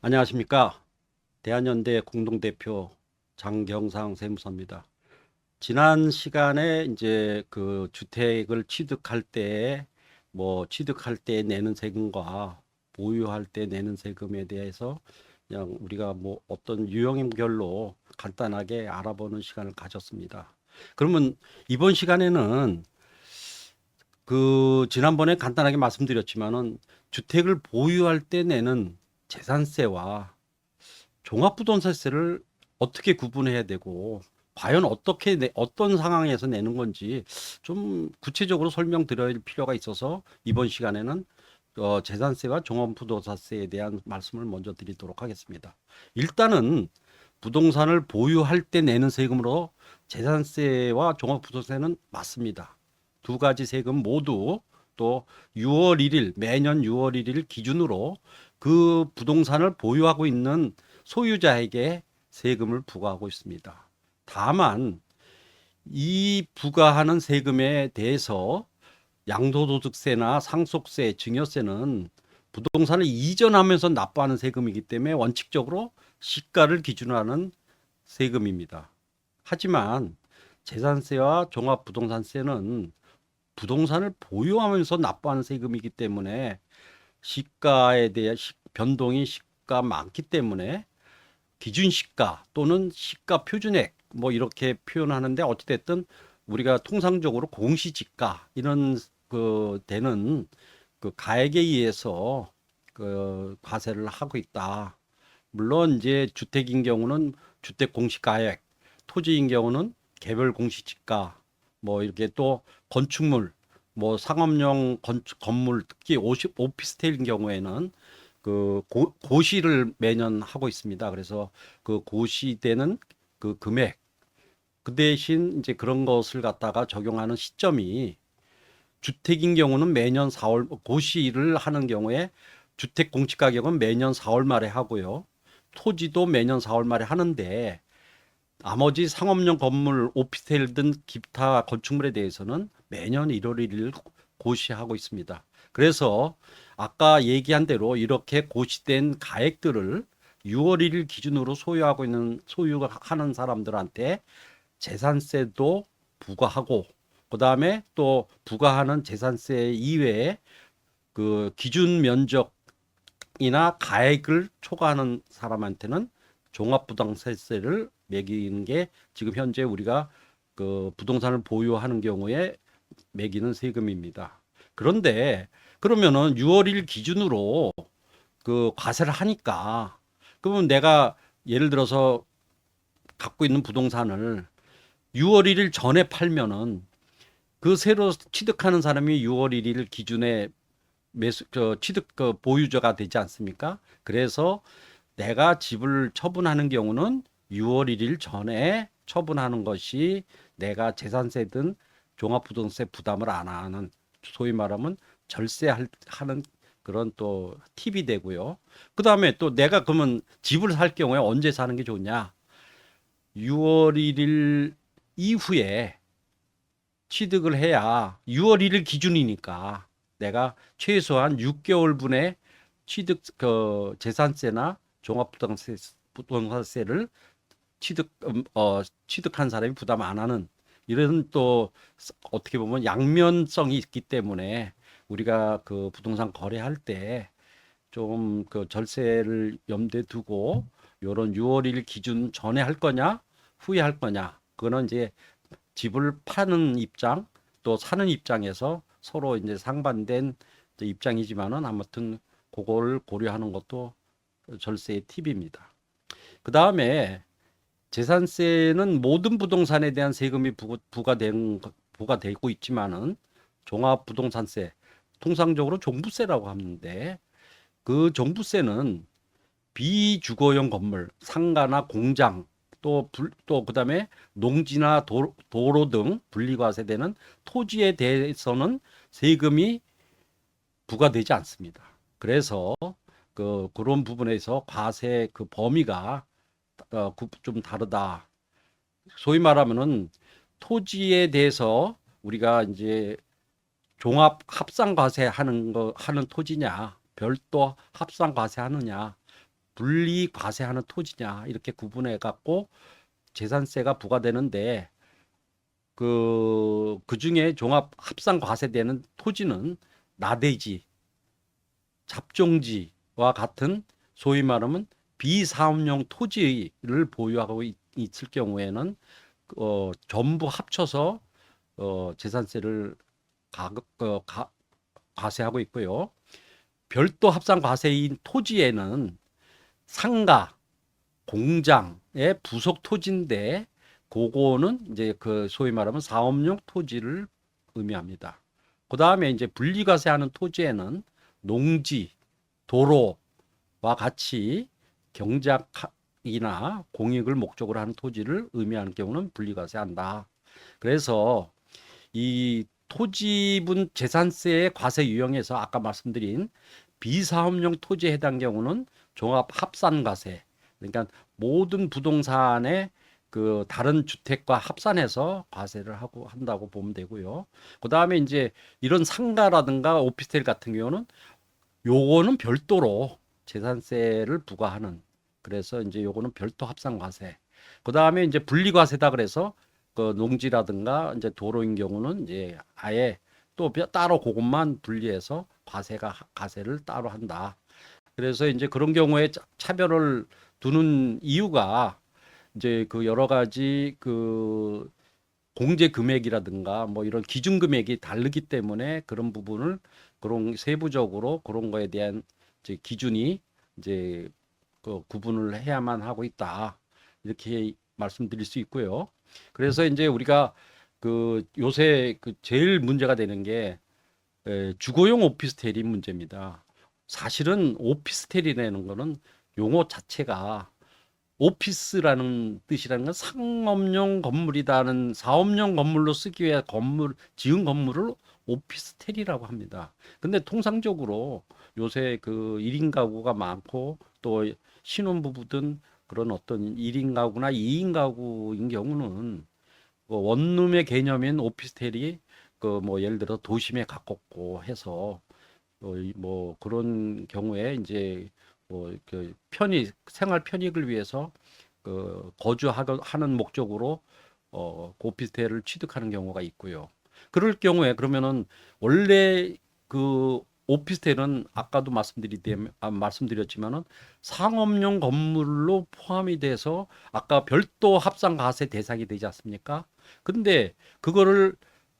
안녕하십니까. 대한연대 공동대표 장경상 세무서입니다. 지난 시간에 이제 그 주택을 취득할 때, 뭐 취득할 때 내는 세금과 보유할 때 내는 세금에 대해서 그냥 우리가 뭐 어떤 유형별로 간단하게 알아보는 시간을 가졌습니다. 그러면 이번 시간에는 그 지난번에 간단하게 말씀드렸지만은 주택을 보유할 때 내는 재산세와 종합부동산세를 어떻게 구분해야 되고 과연 어떻게 내, 어떤 상황에서 내는 건지 좀 구체적으로 설명드릴 필요가 있어서 이번 시간에는 어, 재산세와 종합부동산세에 대한 말씀을 먼저 드리도록 하겠습니다. 일단은 부동산을 보유할 때 내는 세금으로 재산세와 종합부동산세는 맞습니다. 두 가지 세금 모두 또 6월 1일 매년 6월 1일 기준으로 그 부동산을 보유하고 있는 소유자에게 세금을 부과하고 있습니다. 다만 이 부과하는 세금에 대해서 양도소득세나 상속세, 증여세는 부동산을 이전하면서 납부하는 세금이기 때문에 원칙적으로 시가를 기준으로 하는 세금입니다. 하지만 재산세와 종합부동산세는 부동산을 보유하면서 납부하는 세금이기 때문에 시가에 대한 시- 변동이 시가 많기 때문에 기준 시가 또는 시가 표준액 뭐 이렇게 표현하는데 어찌됐든 우리가 통상적으로 공시지가 이런 그 되는 그 가액에 의해서 그 과세를 하고 있다. 물론 이제 주택인 경우는 주택 공시가액, 토지인 경우는 개별 공시지가 뭐 이렇게 또 건축물 뭐 상업용 건축 건물 특히 오시, 오피스텔인 경우에는 그 고, 고시를 매년 하고 있습니다. 그래서 그 고시되는 그 금액 그 대신 이제 그런 것을 갖다가 적용하는 시점이 주택인 경우는 매년 4월 고시를 하는 경우에 주택 공시 가격은 매년 4월 말에 하고요. 토지도 매년 4월 말에 하는데 나머지 상업용 건물, 오피스텔 등 기타 건축물에 대해서는 매년 1월 1일 고시하고 있습니다. 그래서 아까 얘기한 대로 이렇게 고시된 가액들을 6월 1일 기준으로 소유하고 있는 소유하는 사람들한테 재산세도 부과하고 그다음에 또 부과하는 재산세 이외에 그 기준 면적이나 가액을 초과하는 사람한테는 종합부동산세를 매기는 게 지금 현재 우리가 그 부동산을 보유하는 경우에 매기는 세금입니다. 그런데 그러면은 6월 1일 기준으로 그 과세를 하니까 그러면 내가 예를 들어서 갖고 있는 부동산을 6월 1일 전에 팔면은 그 새로 취득하는 사람이 6월 1일 기준에 매수 그 취득 그 보유자가 되지 않습니까? 그래서 내가 집을 처분하는 경우는 6월 1일 전에 처분하는 것이 내가 재산세든 종합부동세 부담을 안 하는 소위 말하면 절세하는 그런 또 팁이 되고요. 그 다음에 또 내가 그러면 집을 살 경우에 언제 사는 게 좋냐? 6월 1일 이후에 취득을 해야 6월 1일 기준이니까 내가 최소한 6개월분의 취득 그 재산세나 종합부동세 부동산세를 취득 음, 어 취득한 사람이 부담 안 하는 이런 또 어떻게 보면 양면성이 있기 때문에 우리가 그 부동산 거래할 때 좀 그 절세를 염두에 두고 요런 6월 1일 기준 전에 할 거냐 후에 할 거냐 그거는 이제 집을 파는 입장 또 사는 입장에서 서로 이제 상반된 입장이지만은 아무튼 그거를 고려하는 것도 절세의 팁입니다. 그 다음에 재산세는 모든 부동산에 대한 세금이 부- 부과된 부과되고 있지만은 종합부동산세 통상적으로 종부세라고 하는데 그 종부세는 비주거용 건물, 상가나 공장 또, 불, 또 그 다음에 농지나 도, 도로 등 분리과세되는 토지에 대해서는 세금이 부과되지 않습니다. 그래서 그 그런 부분에서 과세 그 범위가 어, 구- 좀 다르다. 소위 말하면은 토지에 대해서 우리가 이제 종합 합산 과세 하는 거 하는 토지냐, 별도 합산 과세 하느냐. 분리 과세하는 토지냐 이렇게 구분해 갖고 재산세가 부과되는데 그 그 중에 종합 합산 과세되는 토지는 나대지, 잡종지와 같은 소위 말하면 비사업용 토지를 보유하고 있, 있을 경우에는 어, 전부 합쳐서 어, 재산세를 가, 어, 가, 과세하고 있고요. 별도 합산 과세인 토지에는 상가, 공장의 부속 토지인데 그거는 이제 그 소위 말하면 사업용 토지를 의미합니다. 그 다음에 이제 분리과세하는 토지에는 농지, 도로와 같이 경작이나 공익을 목적으로 하는 토지를 의미하는 경우는 분리과세한다. 그래서 이 토지분 재산세의 과세 유형에서 아까 말씀드린 비사업용 토지에 해당 경우는 종합 합산과세 그러니까 모든 부동산의 그 다른 주택과 합산해서 과세를 하고 한다고 보면 되고요. 그 다음에 이제 이런 상가라든가 오피스텔 같은 경우는 요거는 별도로 재산세를 부과하는 그래서 이제 요거는 별도 합산 과세. 그 다음에 이제 분리 과세다 그래서 그 농지라든가 이제 도로인 경우는 이제 아예 또 따로 그것만 분리해서 과세가 과세를 따로 한다. 그래서 이제 그런 경우에 차- 차별을 두는 이유가 이제 그 여러 가지 그 공제 금액이라든가 뭐 이런 기준 금액이 다르기 때문에 그런 부분을 그런 세부적으로 그런 거에 대한 이제 기준이 이제 그 구분을 해야만 하고 있다. 이렇게 말씀드릴 수 있고요. 그래서 이제 우리가 그 요새 그 제일 문제가 되는 게 에, 주거용 오피스텔이 문제입니다. 사실은 오피스텔이라는 거는 용어 자체가 오피스라는 뜻이라는 건 상업용 건물이다는 사업용 건물로 쓰기 위해 건물 지은 건물을 오피스텔이라고 합니다. 근데 통상적으로 요새 그 1인 가구가 많고 또 신혼부부든 그런 어떤 1인 가구나 2인 가구인 경우는 그 원룸의 개념인 오피스텔이 그 뭐 예를 들어 도심에 가깝고 해서 어, 이뭐 그런 경우에 이제 뭐그 편의 생활 편익을 위해서 그 거주하는 목적으로 어, 그 오피스텔을 취득하는 경우가 있고요. 그럴 경우에 그러면은 원래 그 오피스텔은 아까도 말씀드리되 아, 말씀드렸지만은 상업용 건물로 포함이 돼서 아까 별도 합산 과세 대상이 되지 않습니까? 근데 그거를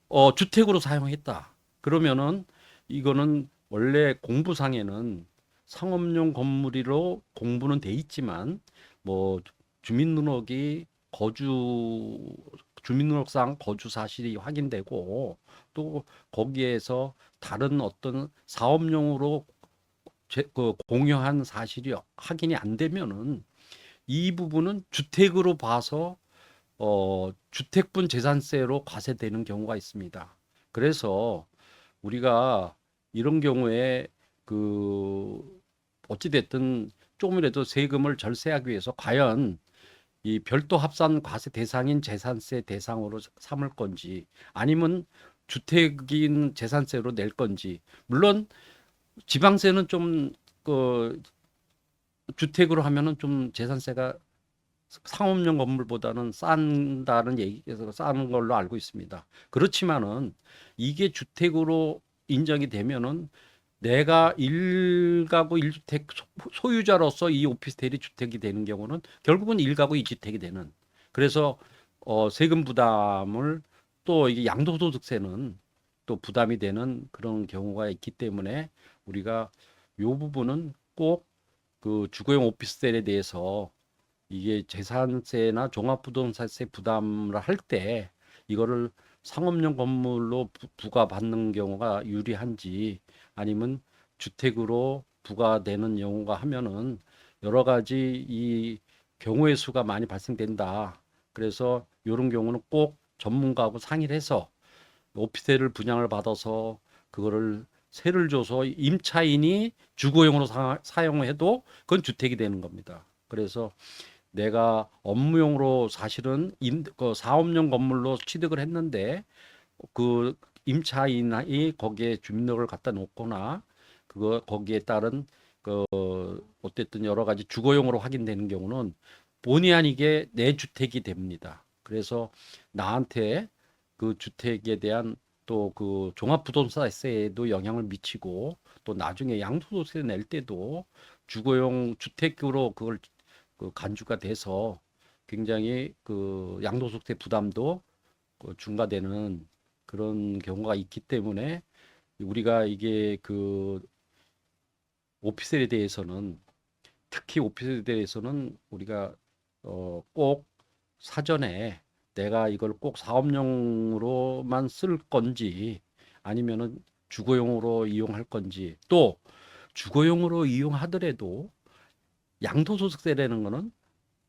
어, 주택으로 사용했다. 그러면은 이거는 원래 공부상에는 상업용 건물이로 공부는 돼 있지만 뭐 주민등록이 거주 주민등록상 거주 사실이 확인되고 또 거기에서 다른 어떤 사업용으로 제, 그 공유한 사실이 확인이 안 되면은 이 부분은 주택으로 봐서 어, 주택분 재산세로 과세되는 경우가 있습니다. 그래서 우리가 이런 경우에 그 어찌됐든 조금이라도 세금을 절세하기 위해서 과연 이 별도 합산 과세 대상인 재산세 대상으로 삼을 건지 아니면 주택인 재산세로 낼 건지 물론 지방세는 좀 그 주택으로 하면은 좀 재산세가 상업용 건물보다는 싼다는 얘기에서 싸는 걸로 알고 있습니다. 그렇지만은 이게 주택으로 인정이 되면은 내가 일가구 일주택 소- 소유자로서 이 오피스텔이 주택이 되는 경우는 결국은 일가구 이주택이 되는. 그래서 어 세금 부담을 또 이게 양도소득세는 또 부담이 되는 그런 경우가 있기 때문에 우리가 요 부분은 꼭 그 주거용 오피스텔에 대해서 이게 재산세나 종합부동산세 부담을 할 때 이거를 상업용 건물로 부- 부과받는 경우가 유리한지 아니면 주택으로 부과되는 경우가 하면은 여러 가지 이 경우의 수가 많이 발생된다. 그래서 이런 경우는 꼭 전문가하고 상의를 해서 오피스텔을 분양을 받아서 그거를 세를 줘서 임차인이 주거용으로 사, 사용해도 그건 주택이 되는 겁니다. 그래서 내가 업무용으로 사실은 임, 그 사업용 건물로 취득을 했는데 그 임차인이 거기에 주민등록을 갖다 놓거나 그거 거기에 따른 그 어쨌든 여러 가지 주거용으로 확인되는 경우는 본의 아니게 내 주택이 됩니다. 그래서 나한테 그 주택에 대한 또 그 종합부동산세에도 영향을 미치고 또 나중에 양도소득세 낼 때도 주거용 주택으로 그걸 그 간주가 돼서 굉장히 그 양도소득세 부담도 그 중과되는 그런 경우가 있기 때문에 우리가 이게 그 오피스에 대해서는 특히 오피스에 대해서는 우리가 어 꼭 사전에 내가 이걸 꼭 사업용으로만 쓸 건지 아니면은 주거용으로 이용할 건지 또 주거용으로 이용하더라도 양도소득세라는 거는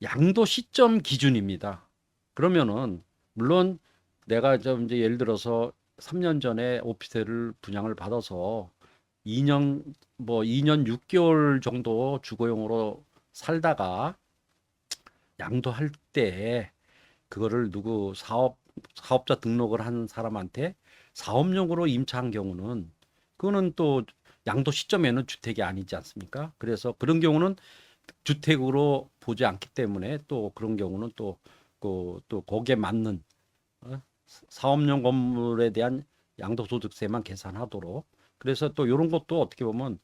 양도 시점 기준입니다. 그러면은 물론 내가 좀 이제 예를 들어서 3년 전에 오피스를 분양을 받아서 2년 뭐 2년 6개월 정도 주거용으로 살다가 양도할 때 그거를 누구 사업 사업자 등록을 한 사람한테 사업용으로 임차한 경우는 그거는 또 양도 시점에는 주택이 아니지 않습니까? 그래서 그런 경우는 주택으로 보지 않기 때문에 또 그런 경우는 또그 또 거기에 맞는 어? 사업용 건물에 대한 양도소득세만 계산하도록 그래서 또 이런 것도 어떻게 보면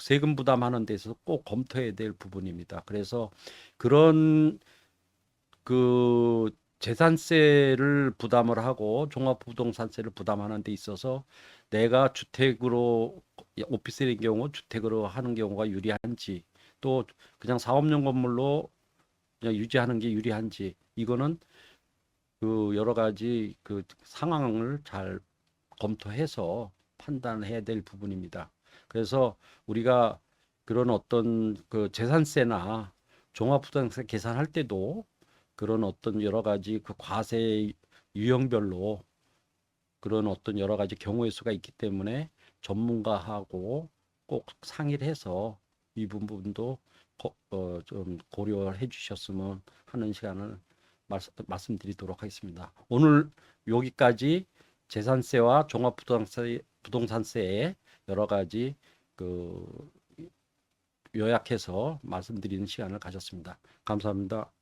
세금 부담하는 데서 꼭 검토해야 될 부분입니다. 그래서 그런 그 재산세를 부담을 하고 종합부동산세를 부담하는 데 있어서 내가 주택으로 오피스의 경우 주택으로 하는 경우가 유리한지 또 그냥 사업용 건물로 그냥 유지하는 게 유리한지 이거는 그 여러 가지 그 상황을 잘 검토해서 판단해야 될 부분입니다. 그래서 우리가 그런 어떤 그 재산세나 종합부동산 계산할 때도 그런 어떤 여러 가지 그 과세 유형별로 그런 어떤 여러 가지 경우의 수가 있기 때문에 전문가하고 꼭 상의를 해서 이 부분도 고, 어, 좀 고려해 주셨으면 하는 시간을 말씀, 말씀드리도록 하겠습니다. 오늘 여기까지 재산세와 종합부동산세 부동산세의 여러 가지 그 요약해서 말씀드리는 시간을 가졌습니다. 감사합니다.